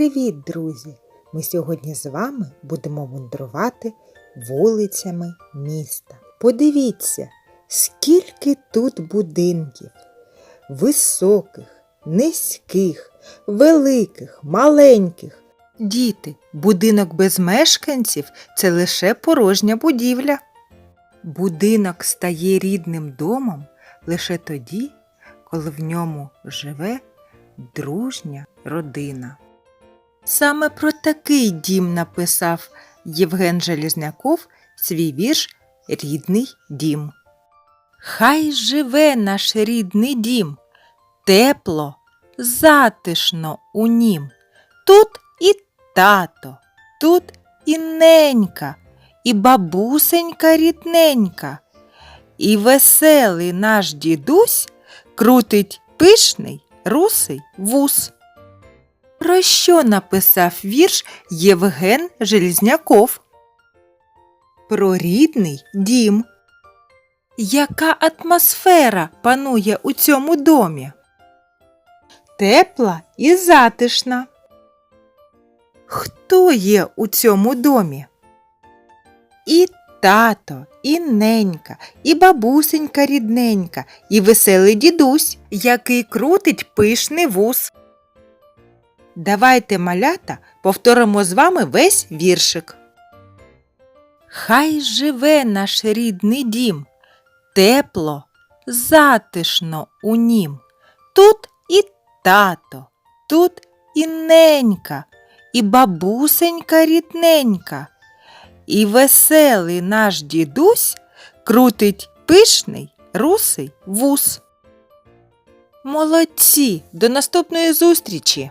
Привіт, друзі! Ми сьогодні з вами будемо мандрувати вулицями міста. Подивіться, скільки тут будинків високих, низьких, великих, маленьких. Діти, будинок без мешканців це лише порожня будівля. Будинок стає рідним домом лише тоді, коли в ньому живе дружня родина. Саме про такий дім написав Євген Желізняков свій вірш Рідний дім. Хай живе наш рідний дім, тепло, затишно у нім. Тут і тато, тут і ненька, і бабусенька рідненька, і веселий наш дідусь крутить пишний русий вус. Про що написав вірш Євген Желізняков? Про рідний дім. Яка атмосфера панує у цьому домі? Тепла і затишна. Хто є у цьому домі? І тато, і ненька, і бабусенька рідненька, і веселий дідусь, який крутить пишний вус. Давайте, малята, повторимо з вами весь віршик. Хай живе наш рідний дім, тепло, затишно у нім. Тут і тато, тут і ненька, і бабусенька рідненька, і веселий наш дідусь крутить пишний русий вус. Молодці! До наступної зустрічі!